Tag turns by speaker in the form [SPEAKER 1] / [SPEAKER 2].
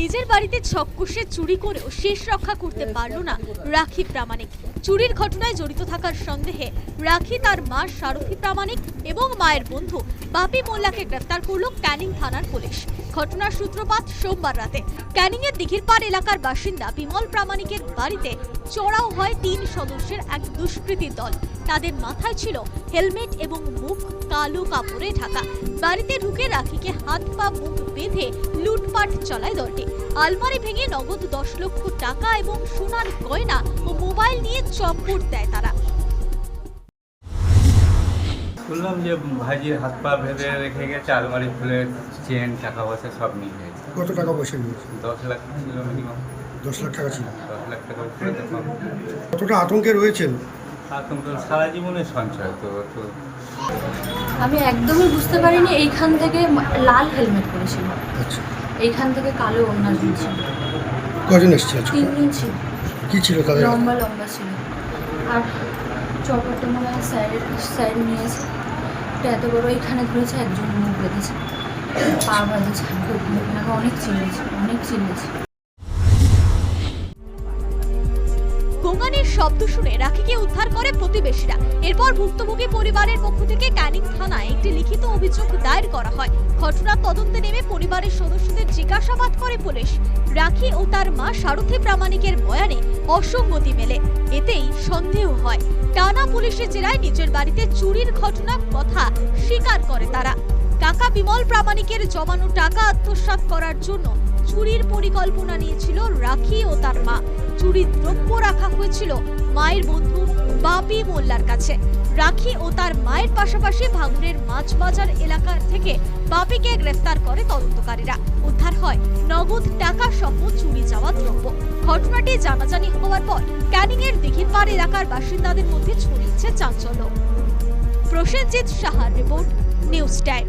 [SPEAKER 1] নিজের বাড়িতে ছক্কষে চুরি করেও শেষ রক্ষা করতে পারল না রাখি প্রামাণিক। চুরির ঘটনায় জড়িত থাকার সন্দেহে রাখি তার মা সারথী প্রামাণিক এবং মায়ের বন্ধু বাপি মোল্লাকে গ্রেফতার করল ক্যানিং থানার পুলিশ। ঘটনার সূত্রপাত সোমবার রাতে। ক্যানিং এর দিঘিরপাড় এলাকার বাসিন্দা বিমল প্রামাণিকের বাড়িতে চড়াও হয় তিন সদস্যের এক দুষ্কৃতীর দল। তাদের মাথায় ছিল হেলমেট এবং মুখ কালো কাপড়ে ঢাকা। বাড়িতে ঢুকে রাখিকে হাত পা মুখ বেঁধে লুটপাট চালায় দলটি। আলমারি ভেঙে নগদ দশ লক্ষ টাকা এবং সোনার গয়না ও মোবাইল নিয়ে চম্পট দেয় তারা।
[SPEAKER 2] শুনলাম যে ভাইজির হাত পা বেঁধে রেখে গেছে আলমারি খুলে চেন টাকা পয়সা সব নিয়ে গেছে
[SPEAKER 3] কত টাকা পয়সা নিয়েছে?
[SPEAKER 2] দশ লাখ ছিল মিনিমাম
[SPEAKER 3] দশ লাখ টাকা ছিল।
[SPEAKER 2] দশ লাখ টাকা উপরে দেখলাম
[SPEAKER 3] কতটা আতঙ্কে রয়েছেন?
[SPEAKER 2] আতঙ্ক সারা জীবনের সঞ্চয় তো তো
[SPEAKER 4] আমি একদমই বুঝতে পারিনি এইখান থেকে মা- লাল হেলমেট পরেছিল।
[SPEAKER 3] আচ্ছা।
[SPEAKER 4] এইখান থেকে কালো ওড়না ঝুলছিল।
[SPEAKER 3] কজন এসছে আজকে?
[SPEAKER 4] তিনজন ছিল।
[SPEAKER 3] কি ছিল তাদের? হাতে?
[SPEAKER 4] লম্বা লম্বা ছিল। আর চপারটা মনে হয় স্যারের স্যার নিয়েছে এটা এত বড় এইখানে ধরেছে একজন মুখ বেঁধেছে। পা বাঁধেছে আমাকে অনেক চিল্লেছে অনেক চিল্লেছে
[SPEAKER 1] গোঙানির শব্দ শুনে রাখিকে উদ্ধার করে প্রতিবেশীরা। এরপর ভুক্তভোগী পরিবারের পক্ষ থেকে ক্যানিং থানায় একটি লিখিত অভিযোগ দায়ের করা হয়। ঘটনার তদন্তে নেমে পরিবারের সদস্যদের জিজ্ঞাসাবাদ করে পুলিশ। রাখি ও তার মা সারথী প্রামাণিকের বয়ানে অসঙ্গতি মেলে। এতেই সন্দেহ হয়। টানা পুলিশের জেরায় নিজের বাড়িতে চুরির ঘটনার কথা স্বীকার করে তারা। কাকা বিমল প্রামাণিকের জমানো টাকা আত্মসাৎ করার জন্য চুরির পরিকল্পনা নিয়েছিল রাখি ও তার মা। চুরির দ্রব্য রাখা হয়েছিল মায়ের বন্ধু বাপি মোল্লার কাছে। রাখি ও তার মায়ের পাশাপাশি ভাঙড়ের মাছ বাজার এলাকা থেকে বাপিকে গ্রেফতার করে তদন্তকারীরা। উদ্ধার হয় নগদ টাকা সহ চুরি যাওয়া দ্রব্য। ঘটনাটি জানাজানি হওয়ার পর ক্যানিং এর দিঘিরপাড় এলাকার বাসিন্দাদের মধ্যে ছড়িয়েছে চাঞ্চল্য। প্রসেনজিৎ সাহার রিপোর্ট, নিউজ টাইম।